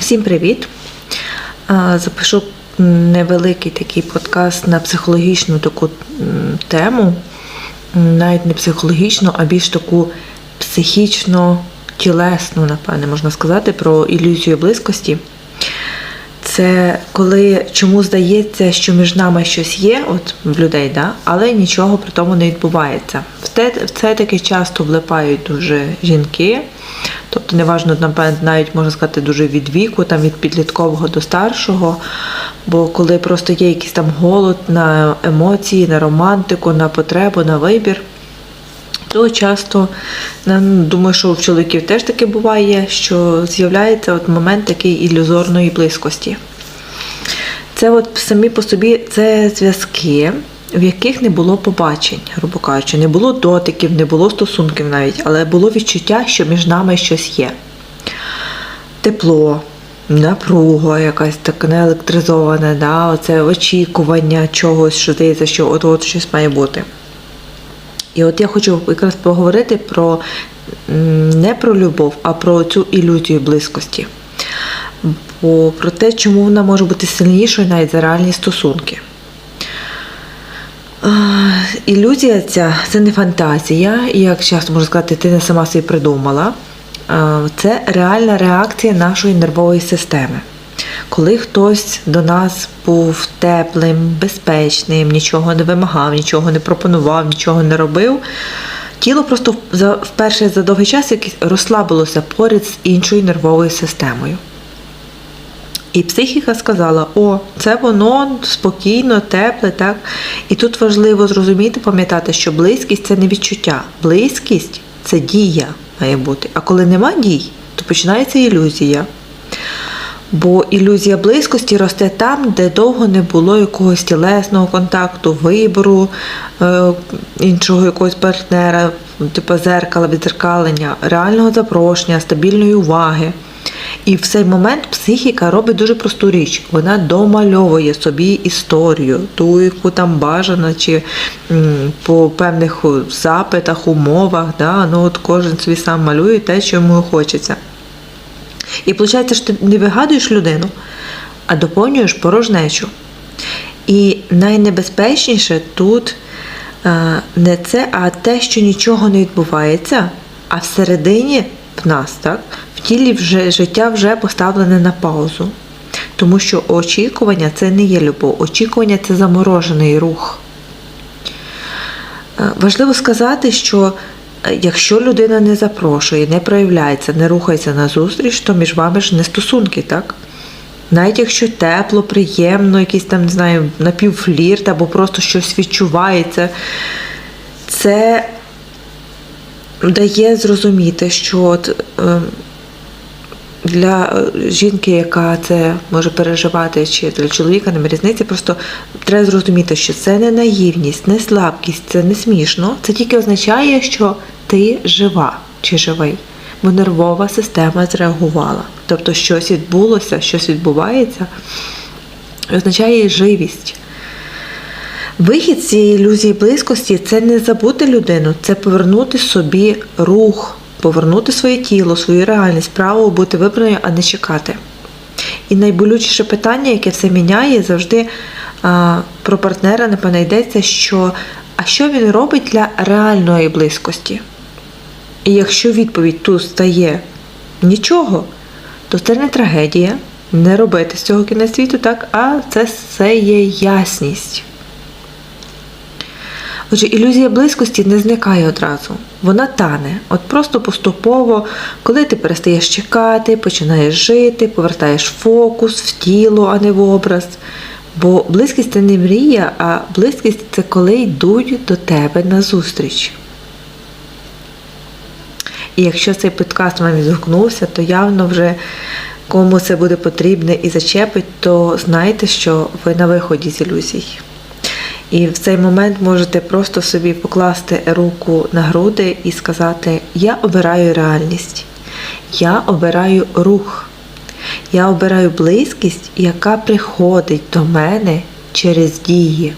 Всім привіт! Запишу невеликий такий подкаст на психологічну таку тему, навіть не психологічну, а більш таку психічно-тілесну, напевне, можна сказати, про ілюзію близькості. Це коли чому здається, що між нами щось є, от в людей, да? але нічого при тому не відбувається. В це таки часто влипають дуже жінки, тобто неважно, навіть можна сказати, дуже від віку, там від підліткового до старшого. Бо коли просто є якийсь там голод на емоції, на романтику, на потребу, на вибір, то часто думаю, що в чоловіків теж таке буває, що з'являється от момент такий ілюзорної близькості. Це от самі по собі це зв'язки, в яких не було побачень, грубо кажучи, не було дотиків, не було стосунків навіть, але було відчуття, що між нами щось є. Тепло, напруга якась така неелектризована, да, оце очікування чогось, що здається, що от-от щось має бути. І от я хочу якраз поговорити про не про любов, а про цю ілюзію близькості. Бо про те, чому вона може бути сильнішою навіть за реальні стосунки. Ілюзія ця це не фантазія, як часто можна сказати, ти не сама собі придумала. Це реальна реакція нашої нервової системи. Коли хтось до нас був теплим, безпечним, нічого не вимагав, нічого не пропонував, нічого не робив, тіло просто вперше за довгий час розслабилося поряд з іншою нервовою системою. І психіка сказала: о, це воно спокійно, тепле, так. І тут важливо зрозуміти, пам'ятати, що близькість це не відчуття. Близькість це дія має бути. А коли нема дій, то починається ілюзія. Бо ілюзія близькості росте там, де довго не було якогось тілесного контакту, вибору е, іншого якогось партнера, типу зеркала, відзеркалення, реального запрошення, стабільної уваги. І в цей момент психіка робить дуже просту річ. Вона домальовує собі історію, ту, яку там бажано, чи по певних запитах, умовах. Да? Ну, от кожен собі сам малює те, що йому хочеться. І виходить, що ти не вигадуєш людину, а доповнюєш порожнечу. І найнебезпечніше тут е, не це, а те, що нічого не відбувається, а всередині в нас, так, в тілі вже життя вже поставлене на паузу. Тому що очікування це не є любов, очікування це заморожений рух. Е, Важливо сказати, що е, якщо людина не запрошує, не проявляється, не рухається на зустріч, то між вами ж не стосунки, так? Навіть якщо тепло, приємно, якийсь там, не знаю, напівфлірт або просто щось відчувається, це дає зрозуміти, що от, е, для е, жінки, яка це може переживати, чи для чоловіка немає різниці, просто треба зрозуміти, що це не наївність, не слабкість, це не смішно. Це тільки означає, що ти жива чи живий, бо нервова система зреагувала. Тобто щось відбулося, щось відбувається, означає живість. Вихід з цієї ілюзії близькості це не забути людину, це повернути собі рух, повернути своє тіло, свою реальність, право бути вибраною, а не чекати. І найболючіше питання, яке все міняє, завжди а, про партнера напевно йдеться, що а що він робить для реальної близькості? І якщо відповідь тут стає нічого, то це не трагедія, не робити з цього кінець світу, так, а це все є ясність. Отже, ілюзія близькості не зникає одразу, вона тане. От просто поступово, коли ти перестаєш чекати, починаєш жити, повертаєш фокус в тіло, а не в образ. Бо близькість це не мрія, а близькість це коли йдуть до тебе на зустріч. І якщо цей подкаст вам відгукнувся, то явно вже кому це буде потрібне і зачепить, то знайте, що ви на виході з ілюзій. І в цей момент можете просто собі покласти руку на груди і сказати: Я обираю реальність, я обираю рух, я обираю близькість, яка приходить до мене через дії.